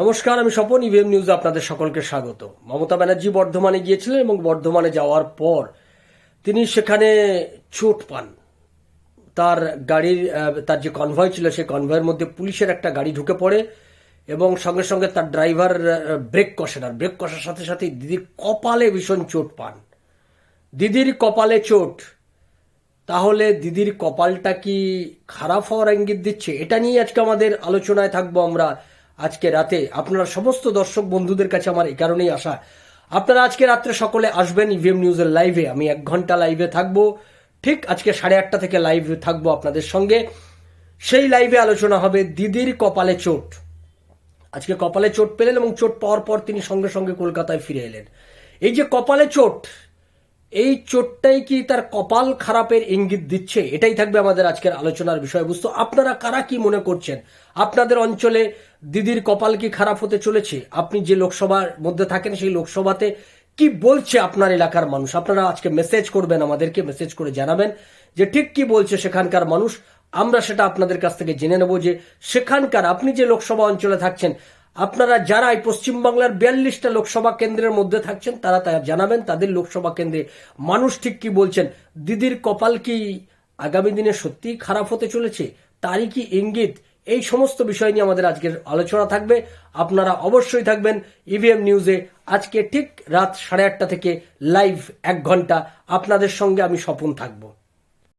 নমস্কার, আমি স্বপন ইভিএম নিউজে আপনাদের সকলকে স্বাগত। মমতা ব্যানার্জি বর্ধমানে গিয়েছিলেন এবং বর্ধমানে যাওয়ার পর তিনি সেখানে চোট পান। তার গাড়ির তার যে কনভয় ছিল, সেই কনভয়ের মধ্যে পুলিশের একটা গাড়ি ঢুকে পড়ে এবং সঙ্গে সঙ্গে তার ড্রাইভার ব্রেক কষেন আর ব্রেক কষার সাথে সাথে দিদির কপালে ভীষণ চোট পান। দিদির কপালে চোট, তাহলে দিদির কপালটা কি খারাপ হওয়ার ইঙ্গিত দিচ্ছে? এটা নিয়ে আজকে আমাদের আলোচনায় থাকব আমরা। আজকে রাতে আপনারা সমস্ত দর্শক বন্ধুদের কাছে আমার এই কারণেই আসা আপনারা আজকে রাত্রে সকলে আসবেন ইভিএম নিউজের লাইভে আমি এক ঘণ্টা লাইভে থাকব। ঠিক আজকে সাড়ে আটটা থেকে লাইভ থাকব আপনাদের সঙ্গে। সেই লাইভে আলোচনা হবে দিদির কপালে চোট। আজকে কপালে চোট পেলেন এবং চোট পাওয়ার পর তিনি সঙ্গে সঙ্গে কলকাতায় ফিরে এলেন। এই যে কপালে চোট এই চোটটাই কি তার কপাল খারাপের ইঙ্গিত দিচ্ছে? এটাই থাকবে আমাদের আজকের আলোচনার বিষয়বস্তু। আপনারা কারা কি মনে করছেন? আপনাদের অঞ্চলে দিদির কপাল কি খারাপ হতে চলেছে? আপনি যে লোকসভার মধ্যে থাকেন, সেই লোকসভাতে কি বলছে আপনার এলাকার মানুষ? আপনারা আজকে মেসেজ করবেন, আমাদেরকে মেসেজ করে জানাবেন যে ঠিক কি বলছে সেখানকার মানুষ। আমরা সেটা আপনাদের কাছ থেকে জেনে নেব যে সেখানকার, আপনি যে লোকসভা অঞ্চলে থাকছেন আপনারা যারা এই পশ্চিমবাংলার বিয়াল্লিশটা লোকসভা কেন্দ্রের মধ্যে থাকছেন, তারা তা জানাবেন। তাদের লোকসভা কেন্দ্রে মানুষ ঠিক কি বলছেন? দিদির কপাল কি আগামী দিনে সত্যিই খারাপ হতে চলেছে? তারই কি ইঙ্গিত? এই সমস্ত বিষয় নিয়ে আমাদের আজকের আলোচনা থাকবে। আপনারা অবশ্যই থাকবেন ইভিএম নিউজে আজকে ঠিক রাত সাড়ে আটটা থেকে লাইভ এক ঘণ্টা। আপনাদের সঙ্গে আমি স্বপন থাকব।